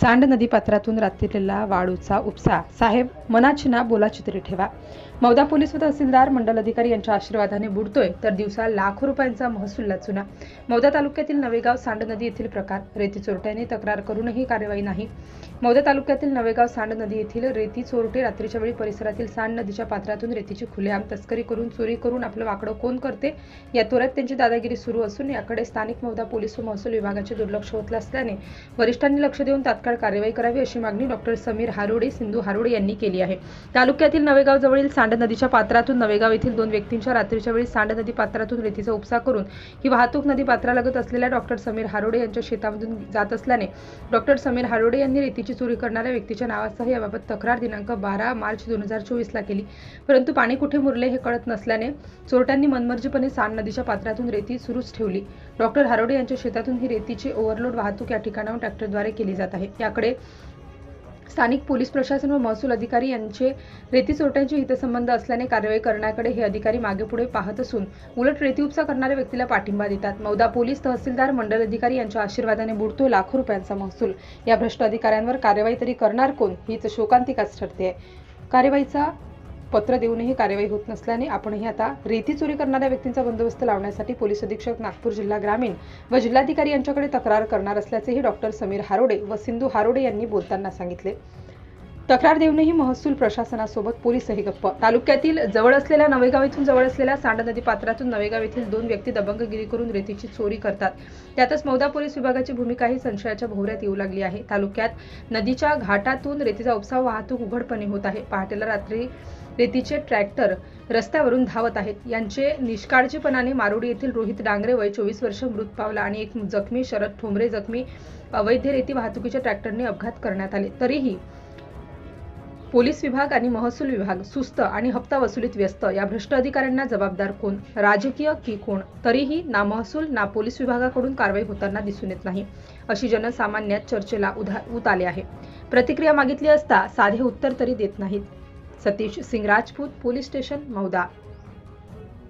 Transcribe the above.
सांड नदीपात्रातून रात्रीला वाळूचा उपसा. साहेब मनाची ना बोला चित्रे ठेवा. मौदा पोलीस व तहसीलदार मंडल अधिकारी यांच्या आशीर्वादाने बुडतोय तर दिवसा लाखो रुपयांचा महसूल चुना. मौदा तालुक्यातील नवेगाव सांड नदी येथील प्रकार रेती चोरट्याने तक्रार करूनही कार्यवाही नाही. मौदा तालुक्यातील नवेगाव सांड नदी येथील रेती चोरटे रात्रीच्या वेळी परिसरातील सांड नदीच्या पात्रातून रेतीची खुलेआम तस्करी करून चोरी करून आपलं वाकडं कोण करते? या तोऱ्यात त्यांची दादागिरी सुरू असून याकडे स्थानिक मौदा पोलीस व महसूल विभागाचे दुर्लक्ष होत असल्याने वरिष्ठांनी लक्ष देऊन तात्काळ कार्यवाही करावी अशी मागणी डॉक्टर समीर हारोडे सिंधू हारोडे यांनी केली आहे. तालुक्यातील नवेगाव जवळील सांड नदीच्या पात्रातून नवेगाव येथील दोन व्यक्तींच्या रात्रीच्या वेळी सांड नदी पात्रातून रेतीचा उपसा करून ही वाहतूक नदी पात्रालगत असलेल्या डॉक्टर समीर हारोडे यांच्या शेतामधून जात असल्याने डॉक्टर समीर हारोडे यांनी रेतीची चोरी करणाऱ्या व्यक्तीच्या नावासह याबाबत तक्रार दिनांक बारा मार्च दोन हजार चोवीसला केली. परंतु पाणी कुठे मुरले हे कळत नसल्याने चोरट्यांनी मनमर्जीपणे सांड नदीच्या पात्रातून रेती सुरूच ठेवली. डॉक्टर हारोडे यांच्या शेतातून ही रेतीची ओव्हरलोड वाहतूक या ठिकाणाहून ट्रॅक्टरद्वारे केली जात आहे. याकडे स्थानिक पोलीस प्रशासन व महसूल अधिकारी यांचे रेती चोरट्यांचे हितसंबंध असल्याने कारवाई करण्याकडे हे अधिकारी मागे पुढे पाहत असून उलट रेती उपसा करणाऱ्या व्यक्तीला पाठिंबा देतात. मौदा पोलीस तहसीलदार मंडल अधिकारी यांच्या आशीर्वादाने बुडतो लाखो रुपयांचा महसूल. या भ्रष्ट अधिकाऱ्यांवर कार्यवाही तरी करणार कोण? हीच शोकांतिकाच ठरते कार्यवाहीचा पत्र देऊनही कार्यवाही होत नसल्याने आपणही आता रेती चोरी करणाऱ्या व्यक्तींचा बंदोबस्त लावण्यासाठी पोलीस अधीक्षक नागपूर जिल्हा ग्रामीण व जिल्हाधिकारी यांच्याकडे तक्रार करणार असल्याचेही डॉक्टर समीर हारोडे व सिंधू हारोडे यांनी बोलताना सांगितले. तक्रार देऊनही महसूल प्रशासनासोबत पोलीसही गप्प. तालुक्यातील जवळ असलेल्या नवेगाव इथून जवळ असलेल्या सांड नदी पात्रातून नवेगाव येथील दोन व्यक्ती दबंगगिरी करून रेतीची चोरी करतात. त्यातच मौदा पोलीस विभागाची भूमिकाही संशयाच्या भोवऱ्यात येऊ लागली आहे. तालुक्यात नदीच्या घाटातून रेतीचा उपसाव वाहतूक उघडपणे होत आहे. पहाटेला रात्री रेतीचे ट्रॅक्टर रस्त्यावरून धावत आहेत. यांचे निष्काळजीपणाने मारोडी येथील रोहित डांगरे वय चोवीस वर्ष मृत पावला आणि एक जखमी शरद ठोंबरे जखमी अवैध रेती वाहतुकीच्या ट्रॅक्टरने अपघात करण्यात आले. तरीही पोलीस विभाग आणि महसूल विभाग सुस्त आणि हप्ता वसुलीत व्यस्त. या भ्रष्ट अधिकाऱ्यांना जबाबदार कोण? राजकीय की कोण? तरीही ना महसूल ना पोलीस विभागाकडून कारवाई होताना दिसून येत नाही अशी जनसामान्यात चर्चेला उधा उत आले आहे. प्रतिक्रिया मागितली असता साधे उत्तर तरी देत नाहीत. Satish Singh Rajput police station Mauda.